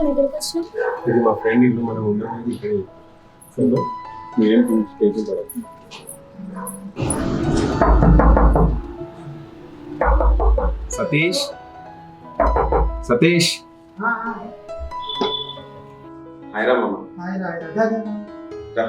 మన దగ్గరకు వచ్చినాం. ఇది మా ఫ్రెండ్ ఇల్లు మనం ఉండడం ఇక్కడ. సరే మీరేం టేకింగ్ పడదు సతీష్? సతీష్? హాయ్రా మామ. రా.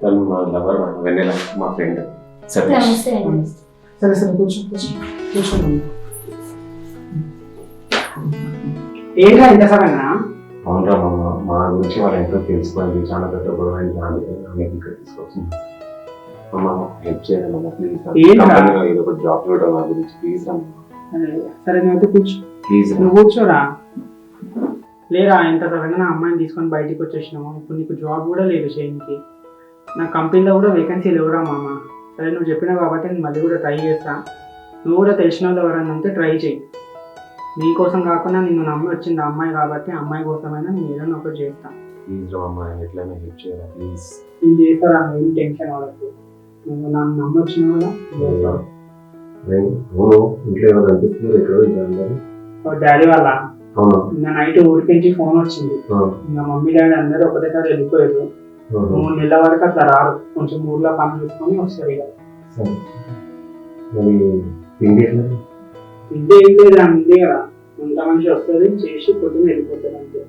తను మా లవర్ వెన్నెల మా ఫ్రెండ్ సతీష్ అండి. సరే సరే కూర్చో కూర్చో. కూర్చోండి. ఏంట్రా ఇంత సడన్గా అవునరా మామ మా గురించి వాళ్ళ ఇంట్లో తెలుసుకోవాలి చాలా పెద్ద గొడవ అయింది. అందుకని ఆమెకి ఇక్కడ తీసుకొచ్చింది. అమ్మ హెల్ప్ చేయాలి అమ్మ ప్లీజ్ ఏంట్రా? కంపెనీలో ఏదో ఒక జాబ్ చూడడం నా గురించి ప్లీజ్ అమ్మ సరే నువ్వు కూర్చో. ప్లీజ్ నువ్వు కూర్చోరా? లేరా ఇంత సడన్గా నా అమ్మాయిని తీసుకొని బయటికి వచ్చేసినాము. ఇప్పుడు నీకు జాబ్ కూడా లేదు చేయనికి నా కంపెనీలో కూడా వేకెన్సీ లేవురా మామ. సరే నువ్వు చెప్పినావు కాబట్టి నేను మళ్ళీ కూడా ట్రై చేస్తా. నువ్వు కూడా తెలిసిన వాళ్ళు ఎవరైనా ఉంటే ట్రై చేయి నీకోసం కాకుండా నిన్ను నమ్మి వచ్చింది అమ్మాయి కాబట్టి అమ్మాయి కోసమైనా నేను ఏదైనా ఒకటి చేస్తాను ప్లీజ్ అమ్మ ఎట్లయినా హెల్ప్ ప్లీజ్. నేను చేస్తారా? నువ్వు టెన్షన్ పడకు. నువ్వు నన్ను నమ్మొచ్చిన కదా అవును ఇంట్లో ఏమైనా అనిపిస్తుంది ఎక్కడ అందరూ. డాడీ వాళ్ళ? నిన్న నైట్ ఊరికి నుంచి ఫోన్ వచ్చింది ఇంకా మమ్మీ డాడీ అందరూ ఒకటేసారి వెళ్ళిపోయారు. మూడు నెలల వరకు అట్లా రారు. కొంచెం ఊర్లో పని చూసుకొని వస్తారు ఇక. మరి తిండి ఇంతే ఏం లేదు అంతే కదా. అంత మనిషి వస్తుంది చేసి పొద్దున్న వెళ్ళిపోతారు అంతే.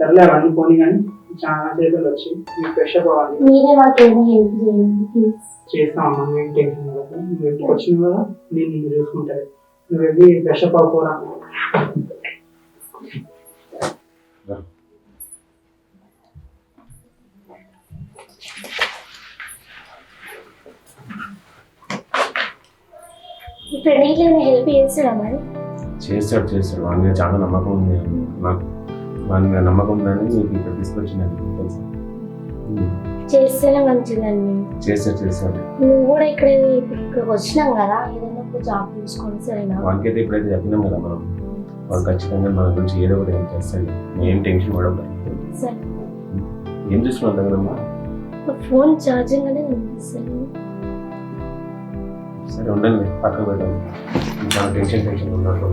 సర్లే అవన్నీ పోనీ కానీ చాలా సేపలు వచ్చి మీకు ఫ్రెష్ అప్ అవ్వాలి. మీరే మాకు ఏదైనా హెల్ప్ చేయండి ప్లీజ్. చేస్తామమ్మా నువ్వేం టెన్షన్ పడకు. నువ్వు ఇంటికి వచ్చినావు కదా నేను నిన్ను చూసుకుంటాను. నువ్వు వెళ్ళి ఫ్రెష్ అప్ ఫ్రెండ్ ఏదైనా హెల్ప్ చేస్తాడా మరి? చేస్తాడు చేస్తాడు. వాడి మీద చాలా నమ్మకం ఉంది. నాకు వాడి మీద నమ్మకం ఉందని నీకు ఇక్కడ తీసుకొచ్చినది తెలుసా. చేస్తేనే మంచిదండి. చేస్తాడు చేస్తాడు. నువ్వు కూడా ఇక్కడ ఇక్కడికి వచ్చినాం కదా ఏదైనా ఒక జాబ్ చూసుకొని సరేనా? వానికైతే ఇప్పుడైతే చెప్పినాం కదా మనం. వాడు ఖచ్చితంగా మన గురించి ఏదో ఒకటి హెల్ప్ చేస్తాడు. ఏం టెన్షన్ సరే ఏం చూస్తున్నావు దగ్గరమ్మా ఫోన్ ఛార్జింగ్ అనేది అనిపిస్తుంది సరే ఉండండి పక్కన పెట్టండి చాలా టెన్షన్ టెన్షన్ ఉన్నట్టు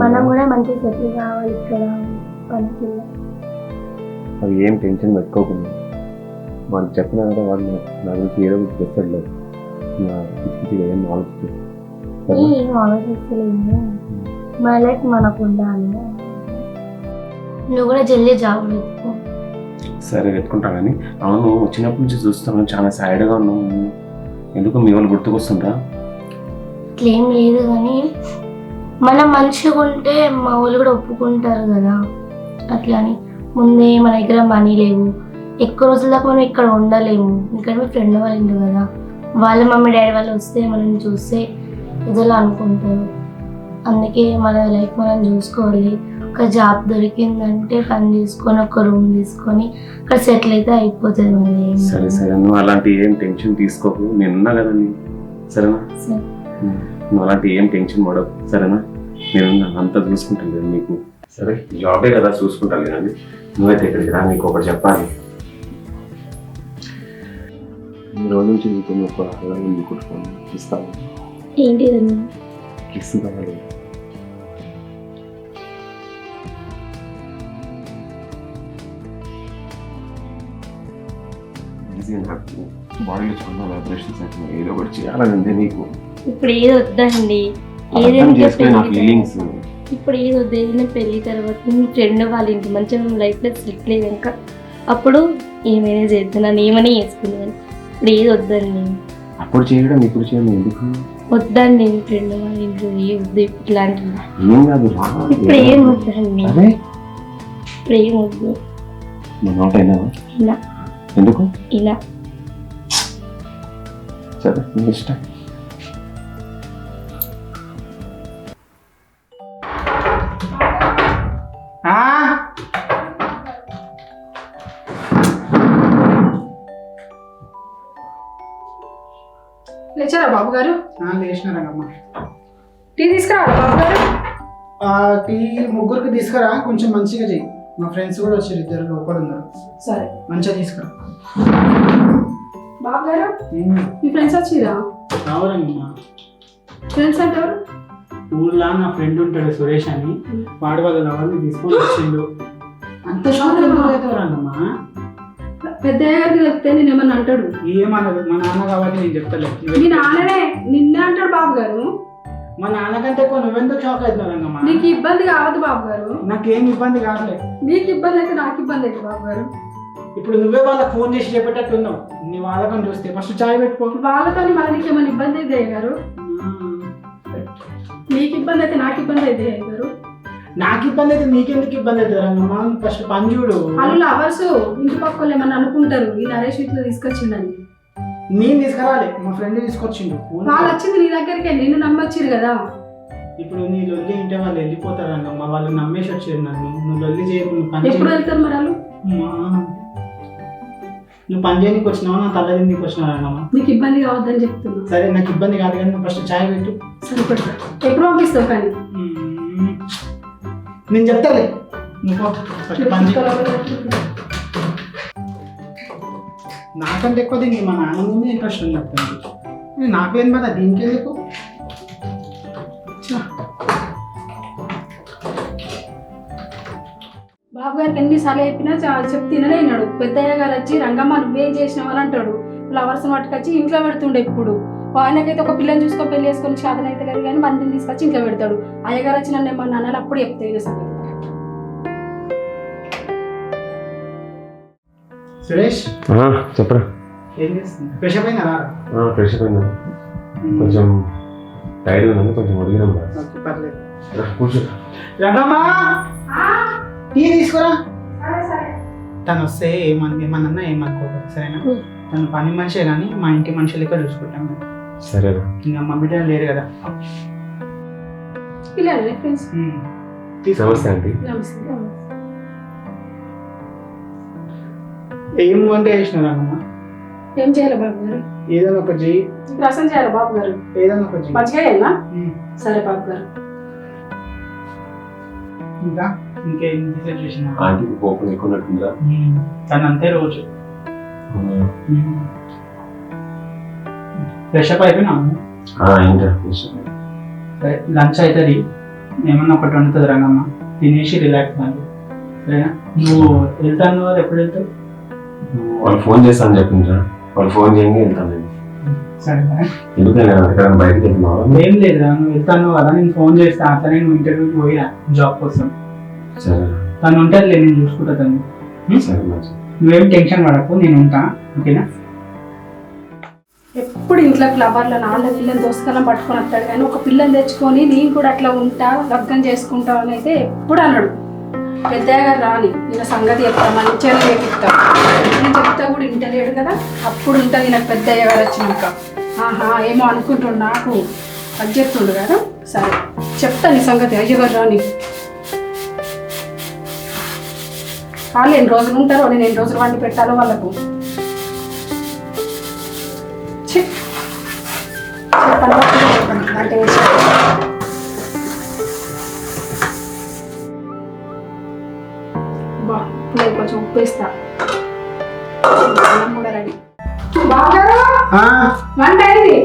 మనం-? కూడా మంచి సెటిల్ కావాలి ఇక్కడ పనికి అవి ఏం టెన్షన్ పెట్టుకోకుండా. వాళ్ళు చెప్పినా కదా వాళ్ళు నా గురించి ఏదో ఒకటి చేస్తాడు లేదు నా పిచ్చిగా ఏం ఆలోచించు ఏం ఆలోచిస్తలేము మన లైఫ్ మనకు ఉండాలి. నువ్వు కూడా జల్దీ జాబ్ పెట్టుకో. సరే పెట్టుకుంటా కానీ అవును వచ్చినప్పటి నుంచి చూస్తాను చాలా సాడ్గా ఉన్నావు. నువ్వు. ఎందుకు మీ వాళ్ళు గుర్తుకొస్తుంటా అట్లేం లేదు కానీ మనం మంచిగా ఉంటే మా వాళ్ళు కూడా ఒప్పుకుంటారు కదా. అట్లా అని. ముందే మన దగ్గర మనీ లేవు. ఎక్కువ రోజుల దాకా మనం ఇక్కడ ఉండలేము. ఇక్కడ మీ ఫ్రెండ్ వాళ్ళ ఇంటి కదా. వాళ్ళ మమ్మీ డాడీ వాళ్ళు వస్తే మనం చూస్తే ఇదిలా అనుకుంటారు. అందుకే మన లైఫ్ మనం చూసుకోవాలి. ఒక జాబ్ దొరికిందంటే పని చేసుకొని ఒక రూమ్ తీసుకొని అక్కడ సెటిల్ అయితే అయిపోతుంది సరే. సరే. నువ్వు అలాంటి ఏం టెన్షన్ తీసుకోకు. నేను ఉన్నా కదా నీ సరేనా? సరే. నువ్వు అలాంటి ఏం టెన్షన్ పడకు. సరేనా? నేను. అంతా చూసుకుంటాను కదా నీకు. సరే జాబే కదా చూసుకుంటాను కానీ నువ్వైతే ఇక్కడికి రా నీకు ఒకటి చెప్పాలి. ఈ రోజు నుంచి నీకు ఒక అలా ఉంది కుట్టుకోండి ఇస్తాను. కిస్ కావాలి. నాకు బాడీలో చాలా వైబ్రేషన్స్ అవుతున్నాయి ఏదో ఒకటి చేయాలని ఉంది నీకు. ఇప్పుడు ఏది వద్దండి? ఫీలింగ్స్ ఇప్పుడు ఏది వద్దు ఏదైనా పెళ్ళి తర్వాత మీ ఫ్రెండ్ వాళ్ళ ఇంటి మంచిగా లైఫ్లో సెటిల్ అయ్యాక అప్పుడు ఏమైనా చేద్దాం? నన్ను ఏమైనా చేసుకున్నాను ఇప్పుడు ఏది వద్దండి? అప్పుడు చేయడం ఇప్పుడు చేయడం ఎందుకు? వద్దండి ఫ్రెండ్ వాళ్ళ ఇంట్లో ఏ వద్దు ఇట్లాంటివి. ఏం కాదు రా. ఇప్పుడు ఏం వద్దండి? ఇప్పుడు ఏం వద్దు? ఇలా ఎందుకు? ఇలా సరే ఇష్టం. లేచారా బాబు గారు? లేచిన రంగమ్మ టీ తీసుకురావాలి బాబు గారు. ఆ, టీ ముగ్గురికి తీసుకురా కొంచెం మంచిగా చెయ్యి. మా ఫ్రెండ్స్ కూడా వచ్చారు ఇద్దరు లోపల ఉన్నారు. సరే. మంచిగా తీసుకురా. బాబు గారు మీ ఫ్రెండ్స్ వచ్చిరా? రావురంగమ్మ ఫ్రెండ్స్ అంటే ఎవరు ఊర్లో నా ఫ్రెండ్ ఉంటాడు సురేష్ అని. వాడు వాళ్ళ లవర్ని తీసుకొని వచ్చిండు. అంత షాక్ ఎందుకు అవుతావు రంగమ్మ పెద్ద గారికి చెప్తే నేను ఏమన్నా అంటాడు? ఏమనదు. మా నాన్న కాబట్టి నేను చెప్తలేదు మీ నాన్ననే నిన్నే అంటాడు బాబు గారు మా నాన్నకంటే ఎక్కువ నువ్వెందుకు షాక్ అవుతున్నావు నీకు ఇబ్బంది కావద్దు బాబు గారు నాకేం ఇబ్బంది కావట్లేదు నీకు ఇబ్బంది అయితే నాకు ఇబ్బంది అయితే బాబు గారు ఇప్పుడు నువ్వే వాళ్ళకి ఫోన్ చేసి చెప్పేటట్టున్నావు. నీ వాళ్ళకని చూస్తే ఫస్ట్ చాయ్ పెట్టుకో. వాళ్ళతో మళ్ళీ నీకు ఏమైనా ఇబ్బంది అయితే గారు? నీకు ఇబ్బంది అయితే నాకు ఇబ్బంది అయితే గారు? నాకు ఇబ్బంది అయితే నీకెందుకు ఇబ్బంది అవుతుంది రంగమ్మ? ఫస్ట్ పని చూడు. వాళ్ళు లవర్స్ ఇంటి పక్క వాళ్ళు ఏమన్నా అనుకుంటారు ఈ నరేష్ ఇట్లా తీసుకొచ్చిండని. నేను తీసుకురాలి మా ఫ్రెండ్ తీసుకొచ్చిండు. వాళ్ళు వచ్చింది నీ దగ్గరికి నిన్ను నమ్మొచ్చిరు కదా. ఇప్పుడు నీ లొల్లి ఇంటే వాళ్ళు వెళ్ళిపోతారు రంగమ్మ వాళ్ళు నమ్మేసి వచ్చారు నన్ను. నువ్వు లొల్లి చేయకు నువ్వు పని ఎప్పుడు. వెళ్తారు మరి వాళ్ళు. నువ్వు పని చేయడానికి వచ్చినావా? నా తల తిండికి వచ్చినావు రంగమ్మ? నీకు ఇబ్బంది కావద్దని చెప్తున్నా. సరే నాకు ఇబ్బంది కాదు కానీ నువ్వు ఫస్ట్ చాయ్ పెట్టు. సరిపడతా. ఎప్పుడు పంపిస్తావు కానీ. నేను చేయి. నాకంటే ఎక్కువ దీనికి మా నాన్న ముందు ఇంట్రెస్ట్ ఉంది చెప్తాను నాకేం బాధ దీనికి ఎందుకు. బాబు గారికి ఎన్నిసార్లు చెప్పినా చాలా చెప్తే తినలేనాడు పెద్దయ్య గారు వచ్చి రంగమ్మ నువ్వేం చేసినావు? అని అంటాడు. ఫ్లవర్స్ పట్టుకొచ్చి ఇంట్లో పెడుతుండే ఇప్పుడు. ఆయనకైతే ఒక పిల్లని చూసుకొని పెళ్ళి చేసుకొని సాధన అయితే లేదు కానీ మందిని తీసుకొచ్చి ఇంట్లో పెడతాడు. అయ్యగారు వచ్చి నన్ను ఏమన్నా అనాలి అప్పుడు చెప్తే ఈయన సంగతి సురేష్? చెప్పరా. ఫ్రెష్ అప్ అయినా కొంచెం టైర్డ్ ఉందండి కొంచెం ఒడిగినాం ఓకే పర్లేదు. కూర్చో. రంగమ్మా టీ తీసుకురా. తను వస్తే ఏమని ఏమన్నా ఏమనుకోకూడదు సరేనా. తను పని మనిషే కానీ మా ఇంటి మనిషి లెక్క చూసుకుంటాం సరేనా ఇంకా మా బిడ్డ లేరు కదా. పిల్లలు ఫ్రెండ్స్. తీసుకో. నమస్తే నమస్తే ఏం వంట చేసిన రంగమ్మ ఏం చేయాలి బాబు గారు? ఏదైనా ఒక చెయ్యి రసం చేయాలి బాబు గారు. ఏదైనా ఒక చెయ్యి మంచిగా చేయాలా? Hmm. సరే బాబు గారు. ఇంకా? ఇంకేం డిసైడ్ చేసిన ఆంటీ కోపం ఎక్కువ తను అంతే రోజు. ఫ్రెష్ అప్ అయిపోయినాము ఇంకా సరే లంచ్ అవుతుంది ఏమన్నా ఒకటి వండుతుంది రంగమ్మ. తినేసి రిలాక్స్ కానీ సరేనా? నువ్వు వెళ్తాను కదా ఎప్పుడు వెళ్తావు? వాళ్ళు ఫోన్ చేస్తాను చెప్పిండ్రా. వాళ్ళు ఫోన్ చేయండి వెళ్తాను నేను. సరే ఎందుకని ఎక్కడ బయటకు వెళ్తున్నావా? ఏం లేదురా నువ్వు వెళ్తాను కదా నేను ఫోన్ చేస్తా. అట్లనే నువ్వు ఇంటర్వ్యూకి పోయిరా జాబ్ కోసం. సరే. తను ఉంటుంది నేను చూసుకుంటా తను. సరే నువ్వేం టెన్షన్ పడకు నేను ఉంటా. ఓకేనా? ఎప్పుడు ఇంట్లో లవర్లో నాన్న పిల్లని దోసకలం పట్టుకొని వస్తాడు. కానీ ఒక పిల్లని తెచ్చుకొని నేను కూడా అట్లా ఉంటా లగ్గం చేసుకుంటావు అని అయితే ఎప్పుడు అన్నాడు పెద్దయ్య గారు రాని. నేను సంగతి చెప్తా మంచిగా చేపిస్తా నేను చెప్తా కూడా ఇంటలేడు కదా. అప్పుడు ఉంటుంది నాకు పెద్దయ్య గారు వచ్చినాక. ఆహా ఏమో అనుకుంటుండు నాకు. అది చెప్తుండు కదా. సరే. చెప్తా నీ సంగతి. అయ్యగారు రాని? వాళ్ళు ఎన్ని రోజులు ఉంటారో నేను ఎన్ని రోజులు వండి పెట్టాలో వాళ్ళకు. చెప్పండి బాబు, చెప్పండి. అంటే కూడా రెడీ వంట అయింది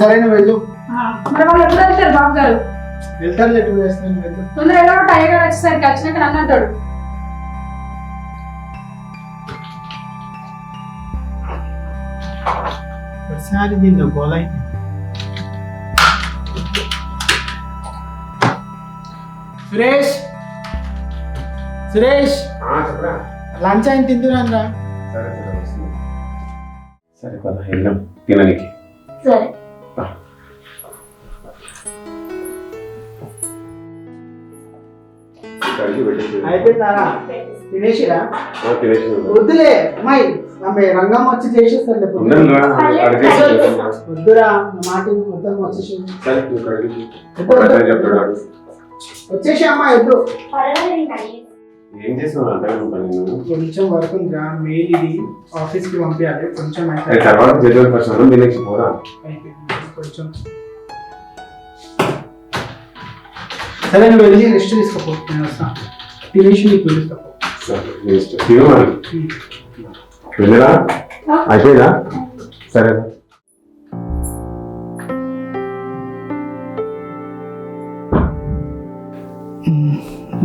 సరే నువ్వు వెళ్ళు. మరి వాళ్ళు ఎప్పుడు వెళ్తారు బాబు వెళ్తారు లెట్ వేస్తాను వెళ్ళు. తొందర ఎలా టైగర్ వచ్చేసరికి వచ్చినాక నన్ను అంటాడు ఒకసారి దీంతో గోలై సురేష్. సురేష్. లంచ్ అయిన తిందురాంగా సరే సరే వస్తుంది సరే పద వెళ్దాం. తిననికి. సరే. అయిపోయిందారా? తినేసిరా? వద్దులే అమ్మాయి రంగమ్మ వచ్చి వద్దురా మాట వచ్చేసి వచ్చేసి అమ్మాయి వద్దు. ఏం చేస్తున్నావు? అంతగా నువ్వు పని నువ్వు? కొంచెం వరకు ఉందిరా మెయిల్ ఇది ఆఫీస్కి పంపించాలి కొంచెం అయితే అరే తర్వాత జడ్జి ఫస్ట్ అన్నం తినేసి పోరా. అయిపోయింది. కొంచెం. సరే నువ్వు వెళ్ళి రెస్ట్ తీసుకోపో నేను వస్తా. తినేసి నీకు వెళ్ళరా? అయిపోయిందా? సరే.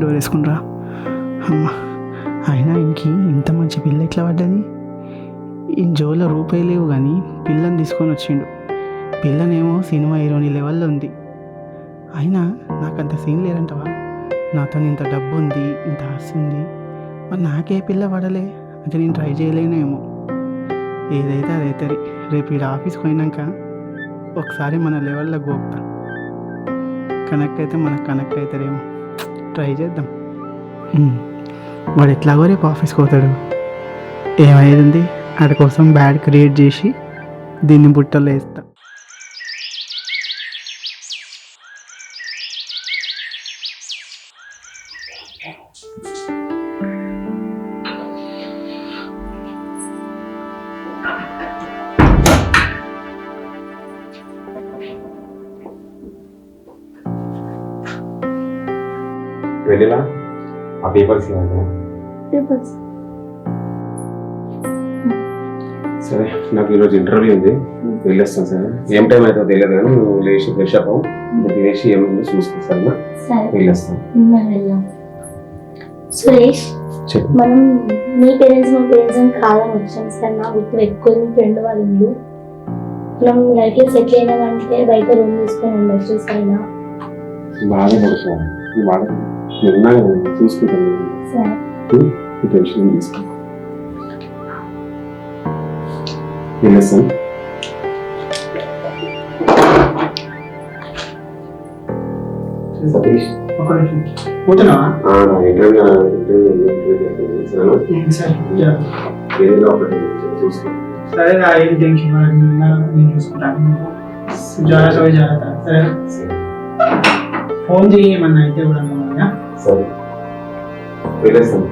డోర్ రా అమ్మ అయినా ఇంకి ఇంత మంచి పిల్ల ఎట్లా పడ్డది? ఈ జోలో రూపాయి లేవు కానీ పిల్లని తీసుకొని వచ్చిండు. పిల్లనేమో సినిమా హీరోని లెవెల్లో ఉంది. అయినా నాకు అంత సీన్ లేదంటవా? నాతో ఇంత డబ్బు ఉంది ఇంత ఆస్తి ఉంది మరి నాకే పిల్ల పడలే అంటే నేను ట్రై చేయలేనేమో ఏదైతే అదైతే రేపు ఇక్కడ ఆఫీస్కి పోయినాక ఒకసారి మన లెవెల్లో గోపుతా. కనెక్ట్ అయితే మనకు కనెక్ట్ అవుతారేమో. ట్రై చేద్దాం. వాడు ఎట్లాగో రేపు ఆఫీస్కి పోతాడు. ఏమైంది? వాడి కోసం బ్యాడ్ క్రియేట్ చేసి దీన్ని బుట్టలో వేస్తా. ఇంటర్వ్యూ ఉంది. వెళ్ళొస్తాను సరే. ఏం టైం అవుతుందో తెలియదు కానీ నువ్వు లేచి ఫ్రెష్ అప్ తినేసి ఏముందో చూసుకో సరేనా సరే. వెళ్ళొస్తాను. సురేష్ మనం మీ పేరెంట్స్ మా పేరెంట్స్ అని కాదని వచ్చాం సార్. నాకు ఇప్పుడు ఎక్కువ ఫ్రెండ్ వాళ్ళ ఇల్లు మనం లైఫ్లో సెటిల్ అయినామంటే బయట రూమ్ తీసుకొని ఉండొచ్చు సరేనా బాగా నువ్వు బాగా చూసుకుంటాను. సరే. టెన్షన్ తీసుకో వెళ్ళొస్తాను సతీష్. పోతున్నావా ఇంటర్వ్యూ ఇంటర్వ్యూ సరే? ఒకటి రా ఏం టెన్షన్ నేను చూసుకుంటాను. జాగ్రత్త పోయి జాగ్రత్త. సరే. ఫోన్ చేయమన్నా అయితే కూడా సరే. వెళ్ళేస్తాను.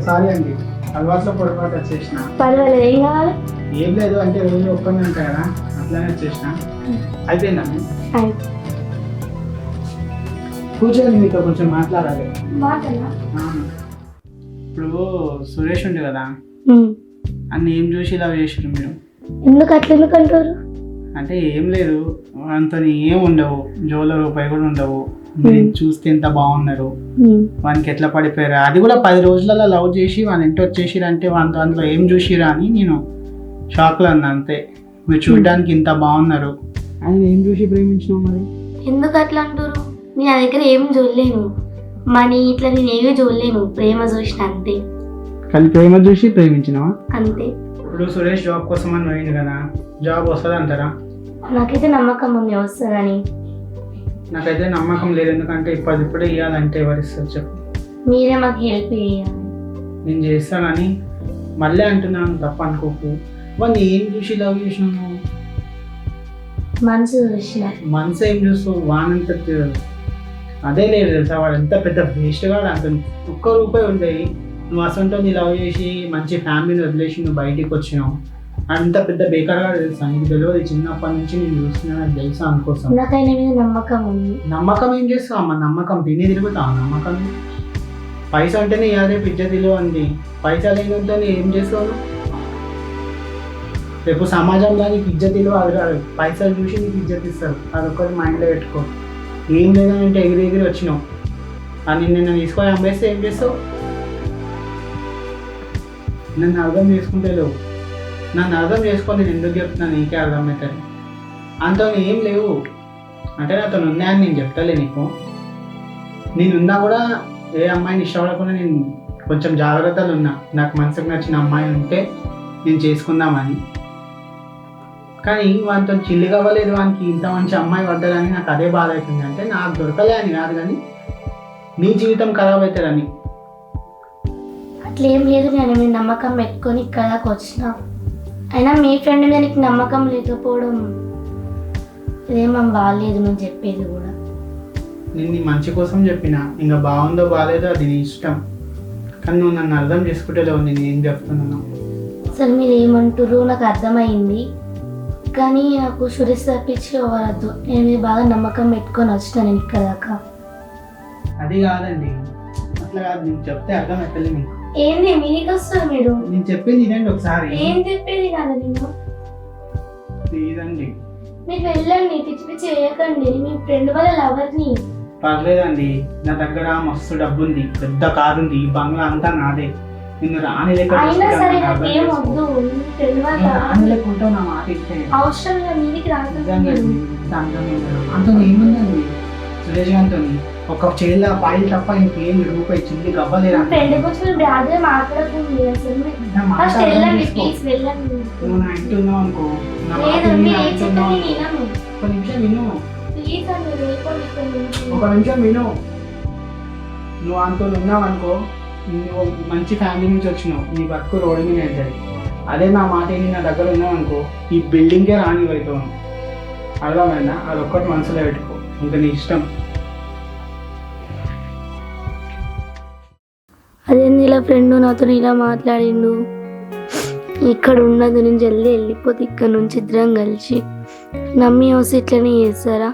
సారీ అండి. అలవాట్లో పొరపాటు వచ్చేసిన. పర్వాలేదు ఏం కావాలి? ఏం లేదు అంటే రోజు ఒక్కనే ఉంటాయి కదా అట్లానే వచ్చేసిన. అయిపోయిందండి అయి- కూర్చొని మీతో కొంచెం మాట్లాడాలి. ఆ. ఇప్పుడు సురేష్ ఉండే కదా. అన్ని ఏం చూసి ఇలా చేసారు మీరు? ఎందుకు అట్లా ఎందుకు అంటారు? అంటే ఏం లేదు అంత ఏం ఉండవు జోలో రూపాయి కూడా ఉండవు. చూస్తే ఎంత బాగున్నారు? వానికి ఎట్లా పడిపోయారు? అది కూడా పది రోజులలో లవ్ చేసి వాళ్ళ ఇంటి వచ్చేసిరు అంటే వాళ్ళ దాంట్లో ఏం చూసిరా అని నేను షాక్లో ఉన్నా అంతే. మీరు చూడడానికి ఇంత బాగున్నారు. ఆయన ఏం చూసి ప్రేమించినావు మరి? ఎందుకు అట్లా అంటారు నేను నా దగ్గర ఏం చూడలేను. మనీ ఇట్లా నేను ఏమీ చూడలేను. ప్రేమ చూసిన అంతే. కానీ ప్రేమ చూసి ప్రేమించినావా? అంతే. ఇప్పుడు సురేష్ జాబ్ కోసం అని పోయింది కదా. జాబ్ వస్తుంది అంటారా నాకైతే నమ్మకం ఉంది వస్తుందని. నాకైతే నమ్మకం లేదు. ఎందుకంటే ఇప్పటిప్పుడే ఇవ్వాలంటే ఎవరిస్తారు చెప్పు. మీరే మాకు హెల్ప్ చేయాలి. నేను చేస్తానని మళ్ళీ అంటున్నాను తప్ప అనుకోకు. వాడిని ఏం చూసి లవ్ చేసినాను? మనసు చూసిన. మనసు ఏం చూస్తావు? వానంత అదే లేదు తెలుసా? వాడు ఎంత పెద్ద వేస్ట్గా అంత ఒక్క రూపాయి ఉంటాయి నువ్వు అసంటోని లవ్ చేసి మంచి ఫ్యామిలీని వదిలేసి నువ్వు బయటికి వచ్చినావు. అంత పెద్ద బేకార్గా తెలుసా? నీకు తెలియదు చిన్నప్పటి నుంచి నేను చూస్తున్నా తెలుసా అనుకోసం? నాకు ఆయన మీద నమ్మకం ఉంది. నమ్మకం ఏం చేస్తావు అమ్మ? నమ్మకం తిని తిరుగుతావు? నమ్మకం పైసా అంటేనే యాదే పిజ్జతిలో అంది. పైసా లేనంతో ఏం చేస్తావు? రేపు సమాజంలో నీకు ఇజ్జతిలో అది కాదు. పైసలు చూసి నీకు ఇజ్జత్ ఇస్తారు. అదొకటి మైండ్లో పెట్టుకో. ఏం లేదంటే ఎగిరి ఎగిరి వచ్చినావు. అని నిన్ను తీసుకొని అమ్మేస్తే ఏం చేస్తావు? నన్ను అర్థం చేసుకుంటే లేవు నన్ను అర్థం చేసుకొని నేను ఎందుకు చెప్తున్నాను నీకే అర్థమవుతుంది. అంత ఏం లేవు. అంటే నాతో ఉన్నాయని నేను చెప్తలే నీకు. నేను ఉన్నా కూడా ఏ అమ్మాయిని ఇష్టపడకుండా నేను కొంచెం జాగ్రత్తలు ఉన్నా. నాకు మనసుకు నచ్చిన అమ్మాయి ఉంటే నేను చేసుకుందామని. కానీ వానితో చిల్లి వానికి ఇంత మంచి అమ్మాయి పడ్డదని నాకు అదే బాధ అవుతుంది. అంటే నాకు దొరకలే అని కాదు కానీ నీ జీవితం ఖరాబ్ అవుతుందని. అట్లా ఏం లేదు నేను మీ నమ్మకం పెట్టుకొని ఇక్కడ వచ్చినా వచ్చిన. అయినా మీ ఫ్రెండ్ మీద నీకు నమ్మకం లేకపోవడం ఇదేమో బాగాలేదు నువ్వు చెప్పేది కూడా. నేను నీ మంచి కోసం చెప్పిన. ఇంకా బాగుందో బాగాలేదో అది నీ ఇష్టం. కానీ నువ్వు నన్ను అర్థం చేసుకుంటేలేవు నేను ఏం చెప్తున్నాను. అసలు మీరు ఏమంటారు నాకు అర్థమైంది. కానీ నాకు సురేష్ తప్పించి వరద్దు నేను మీద బాగా నమ్మకం పెట్టుకొని వచ్చిన నేను ఇక్కడ దాకా. అది కాదండి. అట్లా కాదు నేను చెప్తే అర్థం అవుతుంది మీకు. ఏంది మీకు వస్తారు మీరు? నేను చెప్పింది వినండి ఒకసారి. ఏం చెప్పేది కాదు నేను లేదండి మీరు వెళ్ళండి పిచ్చి పిచ్చి చేయకండి మీ ఫ్రెండ్ వాళ్ళ లవర్ని పర్లేదండి. నా దగ్గర మస్తు డబ్బు ఉంది పెద్ద కారు ఉంది ఈ బంగ్లా అంతా నాదే. నిన్ను రాని అయినా సరే నాకేం. వద్దు. మీ ఫ్రెండ్ వాళ్ళ నా మాట ఇస్తే. అవసరం లేదు మీదికి రాదు. అంతలో ఏముందండి? సురేష్ గారితో ఒక చేల పాయిల్ తప్ప ఇంకేం రూపాయి చిల్లి గవ్వలేరా ఫ్రెండ్ మాట్లాడుతుంది అసలు. ఫస్ట్ వెళ్ళండి. ప్లీజ్ వెళ్ళండి. నువ్వు ఉన్నావు అనుకో. లేదు మీరు ఏం నేను ఒక నిమిషం విను. ప్లీజ్ అండి వెళ్ళిపోండి ఇక్కడ నుంచి. ఒక నిమిషం విను. నువ్వు అంతో ఉన్నావు అనుకో నువ్వు మంచి ఫ్యామిలీ నుంచి వచ్చినావు. నీ బతుకు రోడ్డు మీద వెళ్తుంది. అదే నా మాట ఏంటి నా దగ్గర ఉన్నావు అనుకో ఈ బిల్డింగే రాని అవుతావు అర్థమైందా? అది ఒక్కటి మనసులో పెట్టుకో. ఇంకా నీ ఇష్టం. అదేంది ఇలా ఫ్రెండ్ నాతో ఇలా మాట్లాడిండు? ఇక్కడ ఉన్నది నేను జల్దీ వెళ్ళిపోతే ఇక్కడ నుంచి ఇద్దరం కలిసి నమ్మి వస్తే ఇట్లనే చేస్తారా?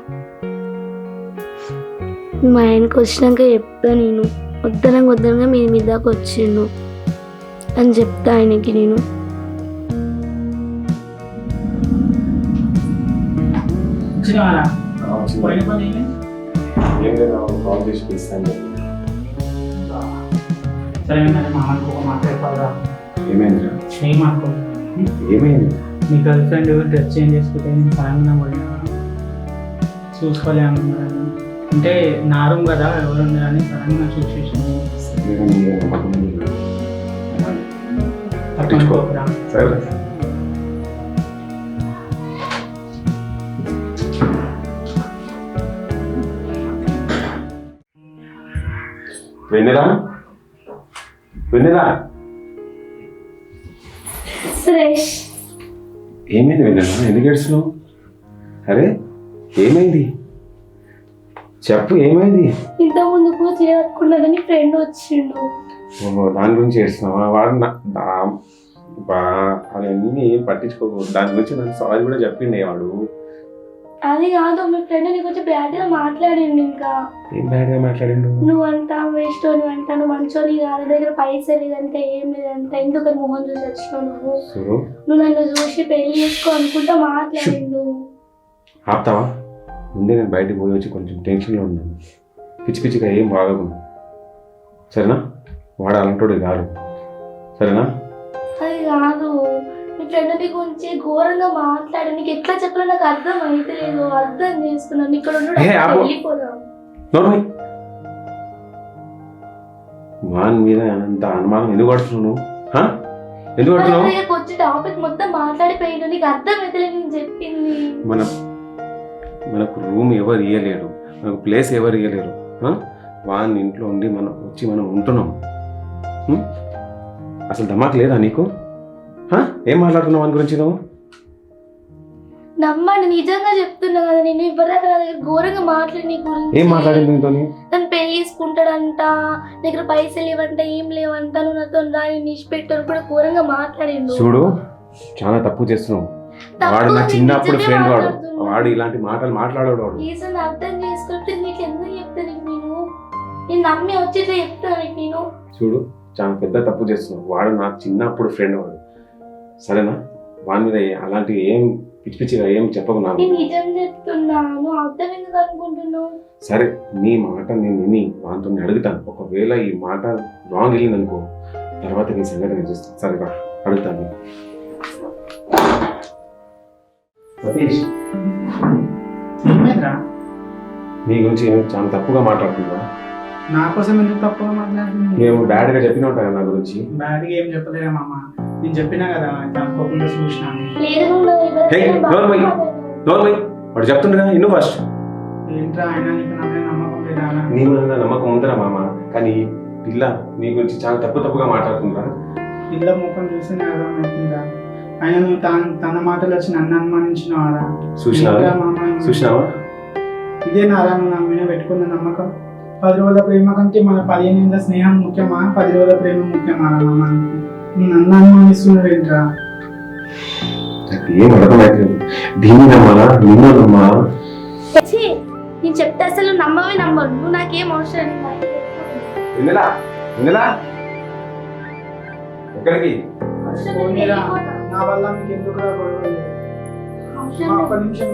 మా ఆయనకి వచ్చినాక చెప్తా నేను. వద్దనంగా వద్దనంగా మీ మీద దాకా వచ్చిండు అని చెప్తా ఆయనకి నేను? ఏం లేదా కాల్ చేసి పిలుస్తాను. సరే మరి మా అనుకో ఒక మాట చెప్పాలా ఏమైంది? ఏమైంది నీ గర్ల్ ఫ్రెండ్ డ్రెస్ చేంజ్ చేసుకుంటే నేను సడన్గా పోయినా? చూసుకోలే అంటే నా రూమ్ కదా ఎవరు ఉన్నారని సడన్గా చూసేసాను. పట్టించుకోకరా సరే వెన్నెలా? వెన్నెలా? సురేష్ ఏమైంది వెన్నెలా? ఎందుకు ఏడుస్తున్నావు అరే ఏమైంది? చెప్పు ఏమైంది? ఇంత ముందుకు చేయకున్నదని ఫ్రెండ్ వచ్చిండు. ఓహో, దాని గురించి ఏడుస్తున్నావా? వాడు నా- దా- బా అవన్నీ పట్టించుకోకు. దాని గురించి నాకు సారీ కూడా చెప్పిండే వాడు. అది కాదు మీ ఫ్రెండ్ నీకు వచ్చి బ్యాడ్గా మాట్లాడిండు ఇంకా. ఏం బ్యాడ్గా మాట్లాడిండు? నువ్వంట వేస్ట్ నువ్వు అంట నువ్వు మంచోని కాదు దగ్గర పైసలు లేదంటే ఏం లేదంట ఎందుకు అని మొహం చూసి వచ్చినావు నువ్వు? నువ్వు నన్ను చూసి పెళ్ళి చేసుకో అనుకుంటా మాట్లాడిండు. ఆపుతావా? ముందే నేను బయటకు పోయి వచ్చి కొంచెం టెన్షన్లో ఉన్నాను. పిచ్చి పిచ్చిగా ఏం వాగకు సరేనా? వాడు అలాంటోడు కాదు. సరేనా? అది కాదు. మీ ఫ్రెండ్ నీ గురించి ఘోరంగా మాట్లాడి నీకు ఎట్లా చెప్పాలో నాకు అర్థం అయితే లేదు అర్థం చేసుకున్నాను ఇక్కడ ఉండడు. వెళ్ళిపోదాం. వాని మీద అంత అనుమానం ఎందుకు పడుతున్నావు? ఎందుకు పడుతున్నావు? అన్నయ్యకి వచ్చి టాపిక్ మొత్తం మాట్లాడిపోయిండు. నీకు అర్థం అయితే నేను చెప్పింది. మన మనకు రూమ్ ఎవరు ఇవ్వలేరు మనకు ప్లేస్ ఎవరు ఇవ్వలేరు ఆ? వాని ఇంట్లో ఉండి మనం వచ్చి మనం ఉంటున్నాం? అసలు ధమాక్ లేదా నీకు? ఏం మాట్లాడుతున్నావు వాని గురించి నువ్వు? నమ్మండి నిజంగా చెప్తున్నా కదా నేను ఇవ్వదాకా నా దగ్గర ఘోరంగా మాట్లాడి నీ గురించి. ఏం మాట్లాడింది నీతో నన్ను పెళ్ళి చేసుకుంటాడంట దగ్గర పైసలు లేవంట ఏం లేవంట నువ్వు నాతో రాని నిష్పెట్టాను కూడా ఘోరంగా మాట్లాడిండు. చూడు చాలా తప్పు చేస్తున్నావు. వాడు నా నేను చిన్నప్పుడు ఫ్రెండ్ వాడు. వాడు ఇలాంటి మాటలు మాట్లాడాడు వాడు. అర్థం చేసుకుంటే నీకు ఎందుకు చెప్తాను నేను? నేను నమ్మి వచ్చి ఇట్లా చెప్తాను నేను. చూడు చాలా పెద్ద తప్పు చేస్తున్నావు. వాడు నా చిన్నప్పుడు ఫ్రెండ్ వాడు. సరేనా? వాని మీద ఏ- అలాంటి ఏం పిచ్చి పిచ్చిగా ఏం చెప్పకు నాకు నేను నిజం చెప్తున్నాను. అర్థం ఎందుకు అనుకుంటున్నావు? సరే నీ మాట నేను విని వాంతో అడుగుతాను. ఒకవేళ ఈ మాట రాంగ్ వెళ్ళింది అనుకో తర్వాత నీ సంగతి నేను చూస్తాను సరే రా. అడుగుతాను. సతీష్. నీ గురించి చాలా తప్పుగా మాట్లాడుతుందా నా కోసం ఎందుకు మాట్లాడుతుంది మేము బ్యాడ్గా చెప్పిన ఉంటాను నా గురించి. బ్యాడ్గా ఏం చెప్పలేదా మామ? నేను చెప్పినా కదా ఇట్లా అనుకోకుండా చూసినాను లేదు నువ్వు నా హే, ఎవరికైనా నోరు మూయ్. బాగా నోరు మూయ్. వాడు చెప్తుండగా ఇన్ను ఫస్ట్ ఏంట్రా ఆయన నీకు నా మీద నమ్మకం లేదా? నీ మీద నమ్మకం ఉందిరా మామ. కానీ పిల్ల నీ గురించి చాలా తప్పు తప్పుగా మాట్లాడుతుందా పిల్ల ముఖం అర్థమవుతుందా ఆయన నువ్వు తన తన మాటలు వచ్చి నన్ను అనుమానించినవారా? చూసినావా? చూసినావా? ఇదే నా మీద పెట్టుకున్న నమ్మకం? పది రోజుల ప్రేమ కంటే మన పదిహేను ఏళ్ళ స్నేహం ముఖ్యమా? పది రోజుల ప్రేమ ముఖ్యమా మామ? ఏంట్రా ఏం అర్థమైతే నమ్మాలా నిన్ను నమ్మాలా ఛీ, నేను చెప్తే అసలు నమ్మవే నమ్మరు. నువ్వు నాకేం అవసరం. వెన్నెలా వెన్నెలా ఎక్కడికి. నా వల్ల మీకు ఎందుకు. ఒక్క నిమిషం.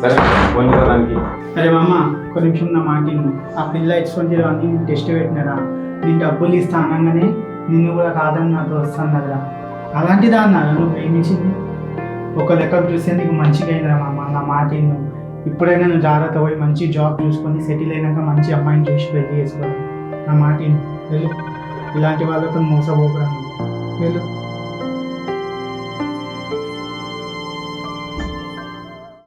సరే అరే మామ ఒక నిమిషం నా మాట ఆ పిల్ల ఎక్స్పెన్సివ్ అని టెస్ట్ పెట్టినారా? నేను డబ్బులు ఇస్తా అనగానే నిన్ను కూడా కాదని నాతో వస్తాను కదా అలాంటి దాన్ని నువ్వు ప్రేమించింది? ఒక లెక్కకు చూస్తే నీకు మంచిగా అయిందిరా మామ నా మాట విను. ఇప్పుడైనా నువ్వు జాగ్రత్త పోయి మంచి జాబ్ చూసుకొని సెటిల్ అయినాక మంచి అమ్మాయిని చూసి పెళ్ళి చేసుకోవాలి నా మాట విను. వెళ్ళు. ఇలాంటి వాళ్ళతో మోసపోకురా వెళ్ళు.